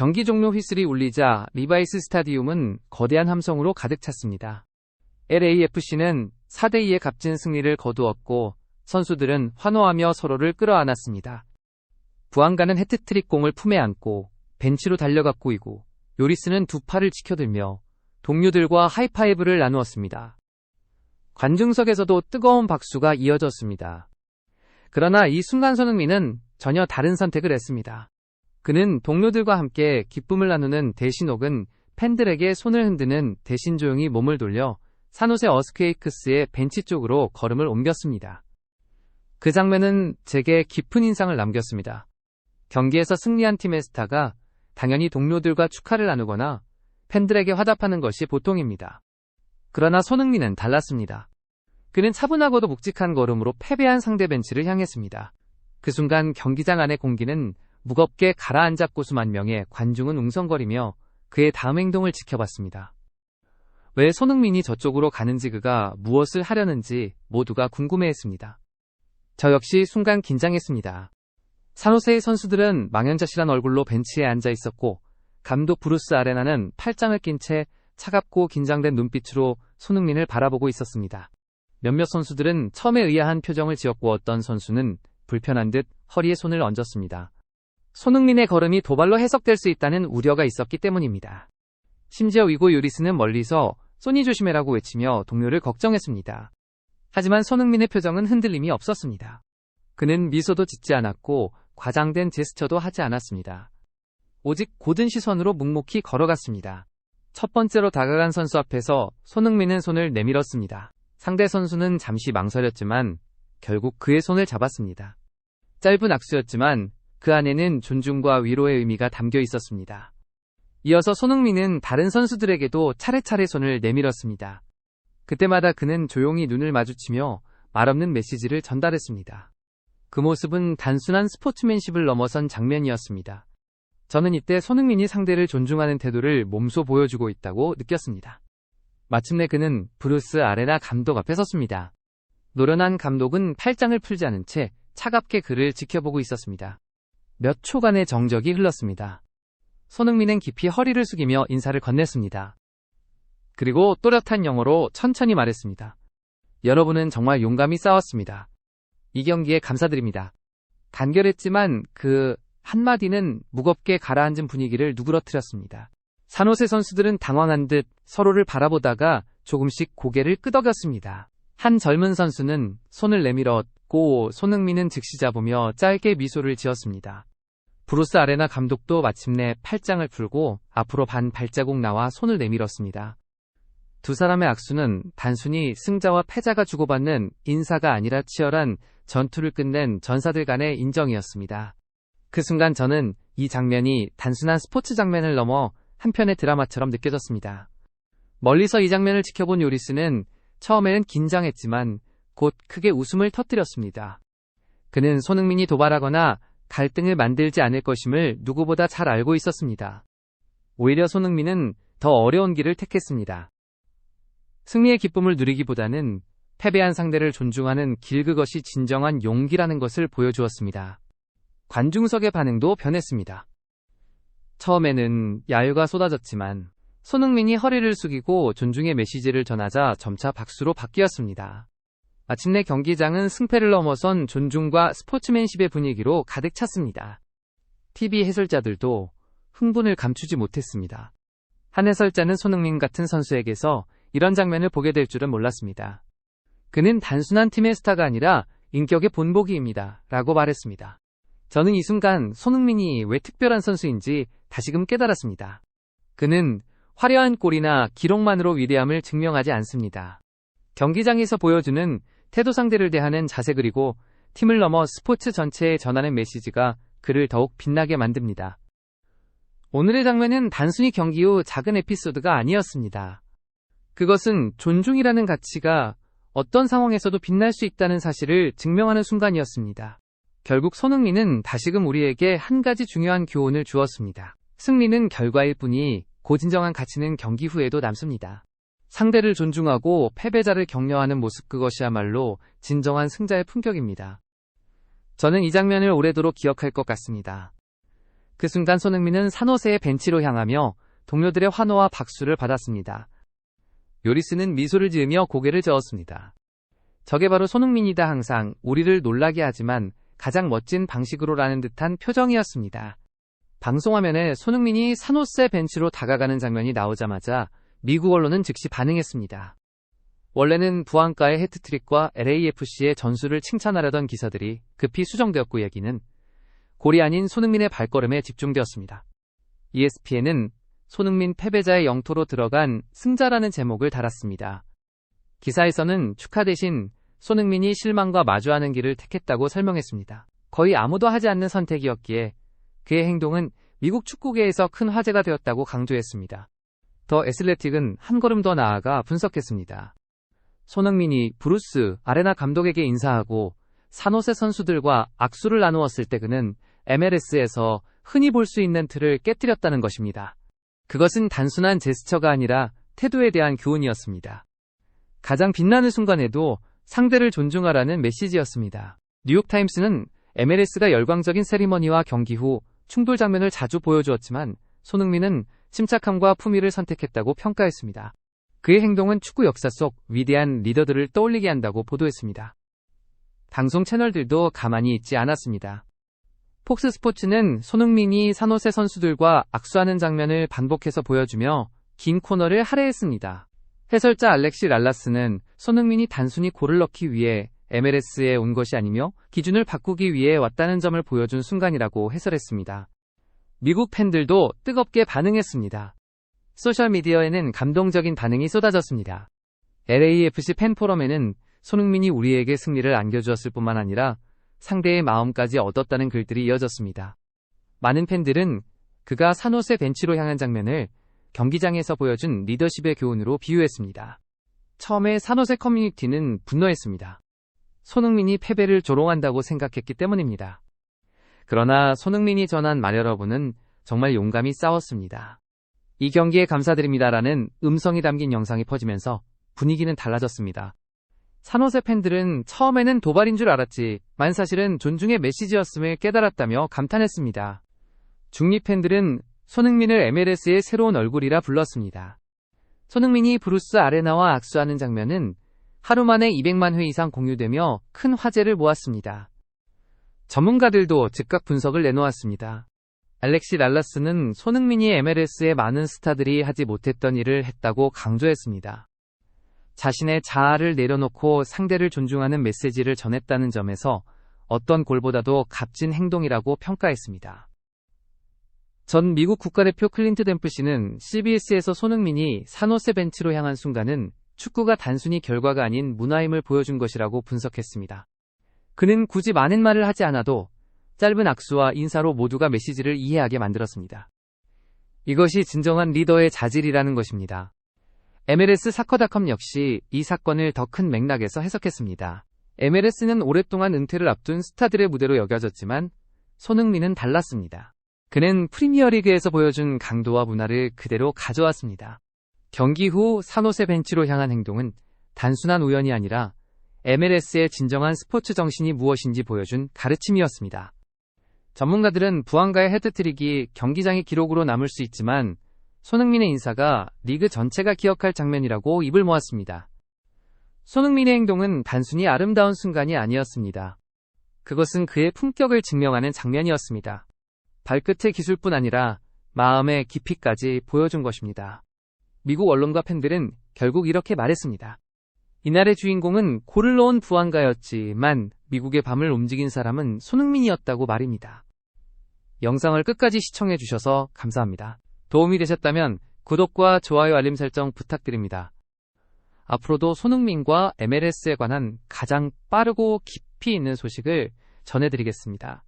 경기 종료 휘슬이 울리자 리바이스 스타디움은 거대한 함성으로 가득 찼습니다. LAFC는 4대2의 값진 승리를 거두었고 선수들은 환호하며 서로를 끌어안았습니다. 부안가는 해트트릭 공을 품에 안고 벤치로 달려가 꼬이고 요리스는 두 팔을 지켜들며 동료들과 하이파이브를 나누었습니다. 관중석에서도 뜨거운 박수가 이어졌습니다. 그러나 이 순간 손흥민은 전혀 다른 선택을 했습니다. 그는 동료들과 함께 기쁨을 나누는 대신 혹은 팬들에게 손을 흔드는 대신 조용히 몸을 돌려 산호세 어스케이크스의 벤치 쪽으로 걸음을 옮겼습니다. 그 장면은 제게 깊은 인상을 남겼습니다. 경기에서 승리한 팀의 스타가 당연히 동료들과 축하를 나누거나 팬들에게 화답하는 것이 보통입니다. 그러나 손흥민은 달랐습니다. 그는 차분하고도 묵직한 걸음으로 패배한 상대 벤치를 향했습니다. 그 순간 경기장 안의 공기는 무겁게 가라앉았고 수만 명의 관중은 웅성거리며 그의 다음 행동을 지켜봤습니다. 왜 손흥민이 저쪽으로 가는지 그가 무엇을 하려는지 모두가 궁금해했습니다. 저 역시 순간 긴장했습니다. 산호세의 선수들은 망연자실한 얼굴로 벤치에 앉아 있었고 감독 브루스 아레나는 팔짱을 낀 채 차갑고 긴장된 눈빛으로 손흥민을 바라보고 있었습니다. 몇몇 선수들은 처음에 의아한 표정을 지었고 어떤 선수는 불편한 듯 허리에 손을 얹었습니다. 손흥민의 걸음이 도발로 해석될 수 있다는 우려가 있었기 때문입니다. 심지어 위고 유리스는 멀리서 소니 조심해라고 외치며 동료를 걱정했습니다. 하지만 손흥민의 표정은 흔들림이 없었습니다. 그는 미소도 짓지 않았고 과장된 제스처도 하지 않았습니다. 오직 고든 시선으로 묵묵히 걸어갔습니다. 첫 번째로 다가간 선수 앞에서 손흥민은 손을 내밀었습니다. 상대 선수는 잠시 망설였지만 결국 그의 손을 잡았습니다. 짧은 악수였지만 그 안에는 존중과 위로의 의미가 담겨 있었습니다. 이어서 손흥민은 다른 선수들에게도 차례차례 손을 내밀었습니다. 그때마다 그는 조용히 눈을 마주치며 말없는 메시지를 전달했습니다. 그 모습은 단순한 스포츠맨십을 넘어선 장면이었습니다. 저는 이때 손흥민이 상대를 존중하는 태도를 몸소 보여주고 있다고 느꼈습니다. 마침내 그는 브루스 아레나 감독 앞에 섰습니다. 노련한 감독은 팔짱을 풀지 않은 채 차갑게 그를 지켜보고 있었습니다. 몇 초간의 정적이 흘렀습니다. 손흥민은 깊이 허리를 숙이며 인사를 건넸습니다. 그리고 또렷한 영어로 천천히 말했습니다. 여러분은 정말 용감히 싸웠습니다. 이 경기에 감사드립니다. 간결했지만 그 한마디는 무겁게 가라앉은 분위기를 누그러뜨렸습니다. 산호세 선수들은 당황한 듯 서로를 바라보다가 조금씩 고개를 끄덕였습니다. 한 젊은 선수는 손을 내밀었고 손흥민은 즉시 잡으며 짧게 미소를 지었습니다. 브루스 아레나 감독도 마침내 팔짱을 풀고 앞으로 반 발자국 나와 손을 내밀었습니다. 두 사람의 악수는 단순히 승자와 패자가 주고받는 인사가 아니라 치열한 전투를 끝낸 전사들 간의 인정이었습니다. 그 순간 저는 이 장면이 단순한 스포츠 장면을 넘어 한편의 드라마처럼 느껴졌습니다. 멀리서 이 장면을 지켜본 요리스는 처음에는 긴장했지만 곧 크게 웃음을 터뜨렸습니다. 그는 손흥민이 도발하거나 갈등을 만들지 않을 것임을 누구보다 잘 알고 있었습니다. 오히려 손흥민은 더 어려운 길을 택했습니다. 승리의 기쁨을 누리기보다는 패배한 상대를 존중하는 길 그것이 진정한 용기라는 것을 보여주었습니다. 관중석의 반응도 변했습니다. 처음에는 야유가 쏟아졌지만 손흥민이 허리를 숙이고 존중의 메시지를 전하자 점차 박수로 바뀌었습니다. 마침내 경기장은 승패를 넘어선 존중과 스포츠맨십의 분위기로 가득 찼습니다. TV 해설자들도 흥분을 감추지 못했습니다. 한 해설자는 손흥민 같은 선수에게서 이런 장면을 보게 될 줄은 몰랐습니다. 그는 단순한 팀의 스타가 아니라 인격의 본보기입니다. 라고 말했습니다. 저는 이 순간 손흥민이 왜 특별한 선수인지 다시금 깨달았습니다. 그는 화려한 골이나 기록만으로 위대함을 증명하지 않습니다. 경기장에서 보여주는 태도 상대를 대하는 자세 그리고 팀을 넘어 스포츠 전체에 전하는 메시지가 그를 더욱 빛나게 만듭니다. 오늘의 장면은 단순히 경기 후 작은 에피소드가 아니었습니다. 그것은 존중이라는 가치가 어떤 상황에서도 빛날 수 있다는 사실을 증명하는 순간이었습니다. 결국 손흥민은 다시금 우리에게 한 가지 중요한 교훈을 주었습니다. 승리는 결과일 뿐이 고진정한 가치는 경기 후에도 남습니다. 상대를 존중하고 패배자를 격려하는 모습 그것이야말로 진정한 승자의 품격입니다. 저는 이 장면을 오래도록 기억할 것 같습니다. 그 순간 손흥민은 산호세의 벤치로 향하며 동료들의 환호와 박수를 받았습니다. 요리스는 미소를 지으며 고개를 저었습니다. 저게 바로 손흥민이다 항상 우리를 놀라게 하지만 가장 멋진 방식으로라는 듯한 표정이었습니다. 방송화면에 손흥민이 산호세 벤치로 다가가는 장면이 나오자마자 미국 언론은 즉시 반응했습니다. 원래는 부안가의 헤트트릭과 LAFC의 전술을 칭찬하려던 기사들이 급히 수정되었고 얘기는 골이 아닌 손흥민의 발걸음에 집중되었습니다. ESPN은 손흥민 패배자의 영토로 들어간 승자라는 제목을 달았습니다. 기사에서는 축하 대신 손흥민이 실망과 마주하는 길을 택했다고 설명했습니다. 거의 아무도 하지 않는 선택이었기에 그의 행동은 미국 축구계에서 큰 화제가 되었다고 강조했습니다. 더 애슬레틱은 한 걸음 더 나아가 분석했습니다. 손흥민이 브루스 아레나 감독에게 인사하고 산호세 선수들과 악수를 나누었을 때 그는 MLS에서 흔히 볼 수 있는 틀을 깨뜨렸다는 것입니다. 그것은 단순한 제스처가 아니라 태도에 대한 교훈이었습니다. 가장 빛나는 순간에도 상대를 존중하라는 메시지였습니다. 뉴욕타임스는 MLS가 열광적인 세리머니와 경기 후 충돌 장면을 자주 보여주었지만 손흥민은 침착함과 품위를 선택했다고 평가했습니다. 그의 행동은 축구 역사 속 위대한 리더들을 떠올리게 한다고 보도했습니다. 방송 채널들도 가만히 있지 않았습니다. 폭스 스포츠는 손흥민이 산호세 선수들과 악수하는 장면을 반복해서 보여주며 긴 코너를 할애했습니다. 해설자 알렉시 랄라스는 손흥민이 단순히 골을 넣기 위해 MLS에 온 것이 아니며 기준을 바꾸기 위해 왔다는 점을 보여준 순간이라고 해설했습니다. 미국 팬들도 뜨겁게 반응했습니다. 소셜미디어에는 감동적인 반응이 쏟아졌습니다. LAFC 팬포럼에는 손흥민이 우리에게 승리를 안겨주었을 뿐만 아니라 상대의 마음까지 얻었다는 글들이 이어졌습니다. 많은 팬들은 그가 산호세 벤치로 향한 장면을 경기장에서 보여준 리더십의 교훈으로 비유했습니다. 처음에 산호세 커뮤니티는 분노했습니다. 손흥민이 패배를 조롱한다고 생각했기 때문입니다. 그러나 손흥민이 전한 말 여러분은 정말 용감히 싸웠습니다. 이 경기에 감사드립니다라는 음성이 담긴 영상이 퍼지면서 분위기는 달라졌습니다. 산호세 팬들은 처음에는 도발인 줄 알았지 만 사실은 존중의 메시지였음을 깨달았다며 감탄했습니다. 중립 팬들은 손흥민을 MLS의 새로운 얼굴이라 불렀습니다. 손흥민이 브루스 아레나와 악수하는 장면은 하루 만에 200만 회 이상 공유되며 큰 화제를 모았습니다. 전문가들도 즉각 분석을 내놓았습니다. 알렉시 랄라스는 손흥민이 MLS의 많은 스타들이 하지 못했던 일을 했다고 강조했습니다. 자신의 자아를 내려놓고 상대를 존중하는 메시지를 전했다는 점에서 어떤 골보다도 값진 행동이라고 평가했습니다. 전 미국 국가대표 클린트 댐프씨는 CBS에서 손흥민이 산호세 벤치로 향한 순간은 축구가 단순히 결과가 아닌 문화임을 보여준 것이라고 분석했습니다. 그는 굳이 많은 말을 하지 않아도 짧은 악수와 인사로 모두가 메시지를 이해하게 만들었습니다. 이것이 진정한 리더의 자질이라는 것입니다. MLS 사커닷컴 역시 이 사건을 더 큰 맥락에서 해석했습니다. MLS는 오랫동안 은퇴를 앞둔 스타들의 무대로 여겨졌지만 손흥민은 달랐습니다. 그는 프리미어리그에서 보여준 강도와 문화를 그대로 가져왔습니다. 경기 후 산호세 벤치로 향한 행동은 단순한 우연이 아니라 MLS의 진정한 스포츠 정신이 무엇인지 보여준 가르침이었습니다. 전문가들은 부안가의 헤드트릭이 경기장의 기록으로 남을 수 있지만 손흥민의 인사가 리그 전체가 기억할 장면이라고 입을 모았습니다. 손흥민의 행동은 단순히 아름다운 순간이 아니었습니다. 그것은 그의 품격을 증명하는 장면이었습니다. 발끝의 기술뿐 아니라 마음의 깊이까지 보여준 것입니다. 미국 언론과 팬들은 결국 이렇게 말했습니다. 이날의 주인공은 골을 넣은 부안가였지만 미국의 밤을 움직인 사람은 손흥민이었다고 말입니다. 영상을 끝까지 시청해주셔서 감사합니다. 도움이 되셨다면 구독과 좋아요 알림 설정 부탁드립니다. 앞으로도 손흥민과 MLS에 관한 가장 빠르고 깊이 있는 소식을 전해드리겠습니다.